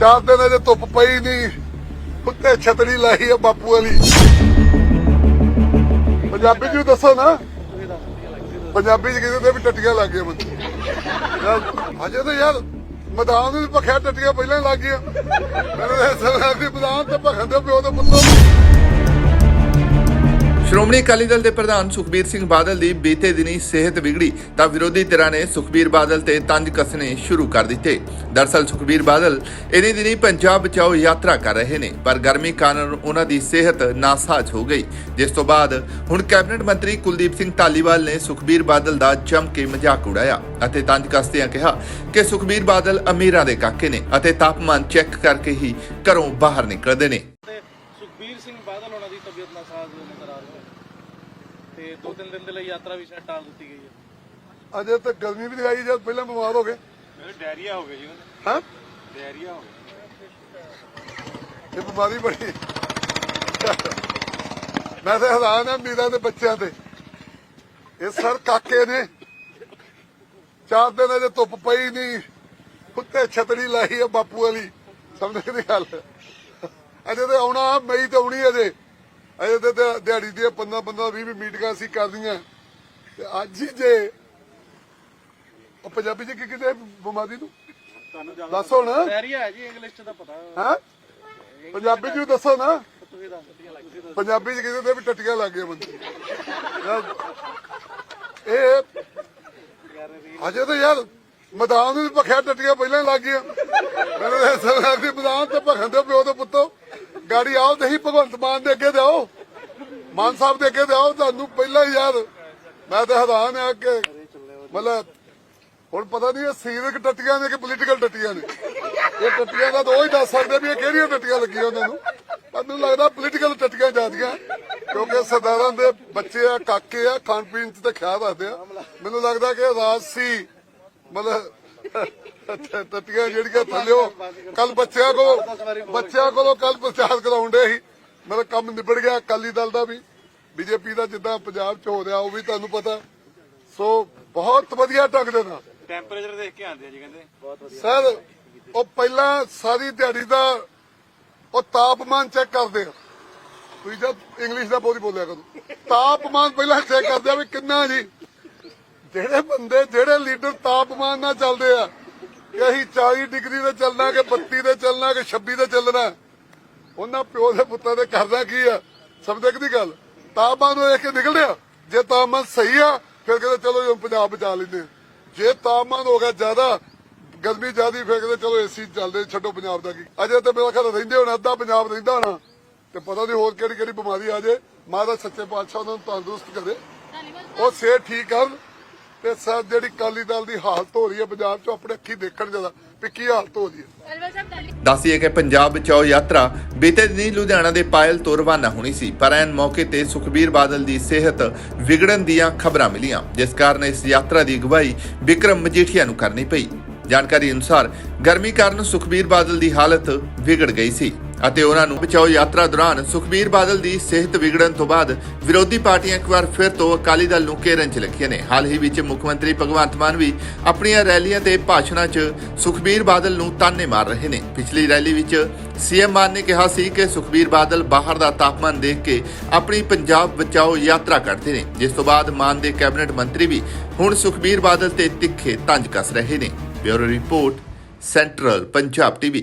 ਚਾਰ ਦਿਨ ਅਜੇ ਧੁੱਪ ਪਈ ਨਹੀਂ। ਉੱਤੇ ਛਤਰੀ ਲਾਈ ਹੈ ਬਾਪੂ ਵਾਲੀ। ਪੰਜਾਬੀ ਚ ਵੀ ਦੱਸੋ ਨਾ। ਪੰਜਾਬੀ ਚ ਕਿਸੇ ਦੇ ਵੀ ਟੱਟੀਆਂ ਲੱਗ ਗਈਆਂ ਮੈਨੂੰ ਯਾਰ, ਅਜੇ ਤਾਂ ਯਾਰ ਮੈਦਾਨ ਨੂੰ ਭਖਿਆ ਟੱਟੀਆਂ ਪਹਿਲਾਂ ਲੱਗ ਗਈਆਂ। ਮੈਨੂੰ ਤਾਂ ਸਮਝ ਦੀ ਮੈਦਾਨ ਤੇ ਭਖਣ ਦੇ ਪਿਓ ਦੇ ਪੁੱਤੋ ਸ਼੍ਰੋਮਣੀ ਅਕਾਲੀ ਦਲ ਦੇ ਪ੍ਰਧਾਨ ਸੁਖਬੀਰ ਸਿੰਘ ਬਾਦਲ ਦੀ ਬੀਤੇ ਦਿਨੀ ਸਿਹਤ ਵਿਗੜੀ ਤਾਂ ਵਿਰੋਧੀ ਧਿਰਾਂ ਨੇ ਸੁਖਬੀਰ ਬਾਦਲ ਤੇ ਤੰਜ ਕੱਸਣੇ ਸ਼ੁਰੂ ਕਰ ਦਿੱਤੇ। ਦਰਸਲ ਸੁਖਬੀਰ ਬਾਦਲ ਇਨੀ ਦਿਨੀ ਪੰਜਾਬ ਬਚਾਓ ਯਾਤਰਾ ਕਰ ਰਹੇ ਨੇ, ਪਰ ਗਰਮੀ ਕਾਰਨ ਉਹਨਾਂ ਦੀ ਸਿਹਤ ਨਾਸਾਜ਼ ਹੋ ਗਈ। ਜਿਸ ਤੋਂ ਬਾਅਦ ਹੁਣ ਕੈਬਨਿਟ ਮੰਤਰੀ ਕੁਲਦੀਪ ਸਿੰਘ ਧਾਲੀਵਾਲ ਨੇ ਸੁਖਬੀਰ ਬਾਦਲ ਦਾ ਜੰਮ ਕੇ ਮਜ਼ਾਕ ਉਡਾਇਆ ਅਤੇ ਤੰਜ ਕੱਸਦਿਆਂ ਕਿਹਾ ਕਿ ਸੁਖਬੀਰ ਬਾਦਲ ਅਮੀਰਾਂ ਦੇ ਕਾਕੇ ਨੇ ਅਤੇ ਤਾਪਮਾਨ ਚੈੱਕ ਕਰਕੇ ਹੀ ਘਰੋਂ ਬਾਹਰ ਨਿਕਲਦੇ ਨੇ ਤੇ ਸੁਖਬੀਰ ਸਿੰਘ ਬਾਦਲ ਉਹਨਾਂ ਦੀ ਤਬੀਅਤ ਨਾਸਾਜ਼ ਨਜ਼ਰ ਆ ਰਹੀ ਹੈ ਤੇ ਦੋ ਤਿੰਨ ਦਿਨ ਦੇ ਲਈ ਯਾਤਰਾ ਵੀ ਸ਼ਾਇਦ ਟਾਲ ਦਿੱਤੀ ਗਈ ਹੈ। ਅਜੇ ਤਾਂ ਗਰਮੀ ਵੀ ਦਿਖਾਈ ਜਦ ਪਹਿਲਾਂ ਬਿਮਾਰ ਹੋ ਗਏ। ਮੇਰੇ ਡਾਇਰੀਆ ਹੋ ਗਿਆ ਜੀ ਉਹਨੂੰ ਹਾਂ? ਡਾਇਰੀਆ ਹੋ ਗਿਆ। ਇਹ ਬਿਮਾਰੀ ਬੜੀ ਮੈਂ ਤਾਂ ਹੈਰਾਨ ਆ ਮੀਰਾਂ ਦੇ ਬੱਚਿਆਂ ਤੇ। ਇਹ ਸਰ ਕਾਕੇ ਨੇ। ਚਾਰ ਦਿਨ ਅਜੇ ਧੁੱਪ ਪਈ ਨਹੀਂ। ਉੱਤੇ ਛਤਰੀ ਲਾਈ ਹੈ ਬਾਪੂ ਵਾਲੀ। ਸਮਝ ਦੀ ਗੱਲ। ਅਜੇ ਤੇ ਆਉਣਾ ਮਈ ਤੇ ਆਉਣੀ ਅਜੇ। ਅਜੇ ਤੇ ਦਿਹਾੜੀ ਦੀਆਂ 15 15 20 20 ਮੀਟਿੰਗਾਂ ਅਸੀਂ ਕਰਦੀਆਂ ਤੇ ਅੱਜ ਹੀ ਜੇ ਉਹ ਪੰਜਾਬੀ ਚ ਕੀ ਕਿਤੇ ਬਿਮਾਰੀ ਨੂੰ? ਤੁਹਾਨੂੰ ਜ਼ਿਆਦਾ ਦੱਸੋ ਨਾ। ਹੈ ਜੀ ਇੰਗਲਿਸ਼ ਚ ਤਾਂ ਪਤਾ। ਹਾਂ? ਪੰਜਾਬੀ ਚ ਵੀ ਦੱਸੋ ਨਾ। ਤੁਸੀਂ ਦੱਸ ਪੰਜਾਬੀ ਚ ਦੇ ਵੀ ਟੱਟੀਆਂ ਲੱਗ ਗਈਆਂ ਬੰਦੇ। ਇਹ ਅਜੇ ਤਾਂ ਯਾਰ ਮੈਦਾਨ ਨੂੰ ਭਖਿਆ ਟੱਟੀਆਂ ਪਹਿਲਾਂ ਲੱਗ ਗਈਆਂ ਮੈਨੂੰ ਤਾਂ ਸਮਝ ਦੀ ਮੈਦਾਨ ਤੇ ਭਖਣ ਦੇ ਪਿਓ ਦੇ ਪੁੱਤੋ ਗਾੜੀ ਆਓ ਤੇ ਹੀ ਭਗਵੰਤ ਮਾਨ ਦੇ ਅੱਗੇ ਦਿਓ ਮਾਨ ਸਾਹਿਬ ਦੇ ਤੁਹਾਨੂੰ ਪਹਿਲਾਂ ਹੀ ਯਾਰ। ਮੈਂ ਤਾਂ ਹੈਰਾਨ ਆ ਕਿ ਮਤਲਬ ਹੁਣ ਪਤਾ ਨਹੀਂ ਇਹ ਸੀਰਕ ਟੱਟੀਆਂ ਨੇ ਕਿ ਪੋਲੀਟੀਕਲ ਟੱਟੀਆਂ ਨੇ। ਇਹ ਟੱਟੀਆਂ ਦਾ ਤਾਂ ਉਹ ਹੀ ਦੱਸ ਸਕਦੇ ਵੀ ਇਹ ਕਿਹੜੀਆਂ ਟੱਟੀਆਂ ਲੱਗੀਆਂ ਉਹਨਾਂ ਨੂੰ। ਮੈਨੂੰ ਲੱਗਦਾ ਪੋਲੀਟੀਕਲ ਟੱਟੀਆਂ ਜਾਂਦੀਆਂ ਕਿਉਂਕਿ ਸਰਦਾਰਾਂ ਦੇ ਬੱਚੇ ਆ, ਕਾਕੇ ਆ, ਖਾਣ ਪੀਣ ਚ ਤੇ ਖਿਆਲ ਰੱਖਦੇ ਆ। ਮੈਨੂੰ ਲੱਗਦਾ ਕਿ ਰਾਜ ਸੀ, ਮਤਲਬ ਟੱਟੀਆਂ ਜਿਹੜੀਆਂ ਥੱਲਿਓ ਕੱਲ ਬੱਚਿਆਂ ਕੋ ਬੱਚਿਆਂ ਕੋਲੋਂ ਕੱਲ ਪ੍ਰਚਾਰ ਕਰਾਉਂਦੇ ਸੀ। ਮੇਰਾ ਕੰਮ ਨਿਬੜ ਗਿਆ, ਅਕਾਲੀ ਦਲ ਦਾ ਵੀ। ਬੀਜੇਪੀ ਦਾ ਜਿੱਦਾਂ ਪੰਜਾਬ ਚ ਹੋ ਰਿਹਾ ਉਹ ਵੀ ਤੁਹਾਨੂੰ ਪਤਾ। ਸੋ ਬਹੁਤ ਵਧੀਆ ਢੰਗ ਦੇ ਨਾਲ। ਟੈਂਪਰੇਚਰ ਦੇਖ ਕੇ ਆਉਂਦੇ ਆ ਜੀ ਕਹਿੰਦੇ। ਬਹੁਤ ਵਧੀਆ। ਸਰ ਉਹ ਪਹਿਲਾਂ ਸਾਰੀ ਦਿਹਾੜੀ ਦਾ ਉਹ ਤਾਪਮਾਨ ਚੈੱਕ ਕਰਦੇ ਆ। ਤੁਸੀਂ ਜਦ ਇੰਗਲਿਸ਼ ਦਾ ਬੋਲੀ ਬੋਲਿਆ ਕਰੋ। ਤਾਪਮਾਨ ਪਹਿਲਾਂ ਚੈੱਕ ਕਰਦੇ ਆ ਵੀ ਕਿੰਨਾ ਜੀ। ਜਿਹੜੇ ਬੰਦੇ ਜਿਹੜੇ ਲੀਡਰ ਤਾਪਮਾਨ ਨਾਲ ਚੱਲਦੇ ਆ ਕਿ ਅਸੀਂ 40 ਡਿਗਰੀ ਤੇ ਚੱਲਣਾ ਕਿ 32 ਤੇ ਚੱਲਣਾ ਕਿ 26 ਤੇ ਚੱਲਣਾ ਉਹਨਾਂ ਪਿਓ ਦੇ ਪੁੱਤਾਂ ਦੇ ਕਰਦਾ ਕੀ ਆ? ਸਮਝਦੇ ਕਿ ਦੀ ਗੱਲ? ਤਾਪਮਾਨ ਨੂੰ ਦੇਖ ਕੇ ਨਿਕਲਦੇ ਆ। ਜੇ ਤਾਪਮਾਨ ਸਹੀ ਆ ਫਿਰ ਕਹਿੰਦੇ ਚਲੋ ਜੀ ਪੰਜਾਬ ਬਚਾ ਲੈਂਦੇ ਜੇ ਤਾਪਮਾਨ ਹੋ ਗਿਆ ਜ਼ਿਆਦਾ ਗਰਮੀ ਜ਼ਿਆਦੀ ਫਿਰ ਕਹਿੰਦੇ ਚਲੋ ਏਸੀ ਚੱਲਦੇ ਛੱਡੋ ਪੰਜਾਬ ਦਾ ਕੀ। ਅਜੇ ਤੇ ਮੇਰਾ ਖਿਆਲ ਰਹਿੰਦੇ ਹੁਣ ਅੱਧਾ ਪੰਜਾਬ ਰਹਿੰਦਾ ਹੋਣਾ। ਤੇ ਪਤਾ ਨਹੀਂ ਹੋਰ ਕਿਹੜੀ ਕਿਹੜੀ ਬਿਮਾਰੀ ਆ ਜੇ। ਮਹਾਰਾਜ ਸੱਚੇ ਪਾਤਸ਼ਾਹ ਉਹਨਾਂ ਨੂੰ ਤੰਦਰੁਸਤ ਕਰੇ। ਉਹ ਸਿਹਤ ਠੀਕ ਕਰਨ। ਤੇ ਸਰ ਜਿਹੜੀ ਕਾਲੀ ਦਲ ਦੀ ਹਾਲਤ ਹੋ ਰਹੀ ਹੈ ਪੰਜਾਬ 'ਚ ਆਪਣੇ ਅੱਖੀ ਦੇਖਣ ਜਦਾ ਵੀ ਕੀ ਹਾਲਤ ਹੋ ਰਹੀ ਹੈ। ਦੱਸੀਏ ਕਿ ਪੰਜਾਬ ਬਚਾਓ ਯਾਤਰਾ ਬੀਤੇ ਦਿਨੀ ਲੁਧਿਆਣਾ ਦੇ ਪਾਇਲ ਤੋਂ ਰਵਾਨਾ ਹੋਣੀ ਸੀ ਪਰ ਐਨ ਮੌਕੇ ਤੇ ਸੁਖਬੀਰ ਬਾਦਲ ਦੀ ਸਿਹਤ ਵਿਗੜਨ ਦੀਆਂ ਖਬਰਾਂ ਮਿਲੀਆਂ ਜਿਸ ਕਾਰਨ ਇਸ ਯਾਤਰਾ ਦੀ ਅਗਵਾਈ ਵਿਕਰਮ ਮਜੀਠੀਆ ਨੂੰ ਕਰਨੀ ਪਈ। ਜਾਣਕਾਰੀ ਅਨੁਸਾਰ ਗਰਮੀ ਕਾਰਨ ਸੁਖਬੀਰ ਬਾਦਲ ਦੀ ਹਾਲਤ ਵਿਗੜ ਗਈ ਸੀ। ਅਤੇ ਉਹਨਾਂ ਨੂੰ ਬਚਾਓ ਯਾਤਰਾ ਦੌਰਾਨ ਸੁਖਬੀਰ ਬਾਦਲ ਦੀ ਸਿਹਤ ਵਿਗੜਨ ਤੋਂ ਬਾਅਦ ਵਿਰੋਧੀ ਪਾਰਟੀਆਂ ਇੱਕ ਵਾਰ ਫਿਰ ਤੋਂ ਅਕਾਲੀ ਦਲ ਨੂੰ ਘੇਰਨ 'ਚ ਲੱਗੀਆਂ ਨੇ। ਹਾਲ ਹੀ ਵਿੱਚ ਮੁੱਖ ਮੰਤਰੀ ਭਗਵੰਤ ਮਾਨ ਵੀ ਆਪਣੀਆਂ ਰੈਲੀਆਂ ਤੇ ਭਾਸ਼ਣਾਂ 'ਚ ਸੁਖਬੀਰ ਬਾਦਲ ਨੂੰ ਤਾਨੇ ਮਾਰ ਰਹੇ ਨੇ। ਪਿਛਲੀ ਰੈਲੀ ਵਿੱਚ ਸੀਐਮ ਮਾਨ ਨੇ ਕਿਹਾ ਸੀ ਕਿ ਸੁਖਬੀਰ ਬਾਦਲ ਬਾਹਰ ਦਾ ਤਾਪਮਾਨ ਦੇਖ ਕੇ ਆਪਣੀ ਪੰਜਾਬ ਬਚਾਓ ਯਾਤਰਾ ਕਰਦੇ ਨੇ। ਜਿਸ ਤੋਂ ਬਾਅਦ ਮਾਨ ਦੇ ਕੈਬਨਿਟ ਮੰਤਰੀ ਵੀ ਹੁਣ ਸੁਖਬੀਰ ਬਾਦਲ ਤੇ ਤਿੱਖੇ ਤੰਜ ਕੱਸ ਰਹੇ ਨੇ। Bureau report, central Punjab TV.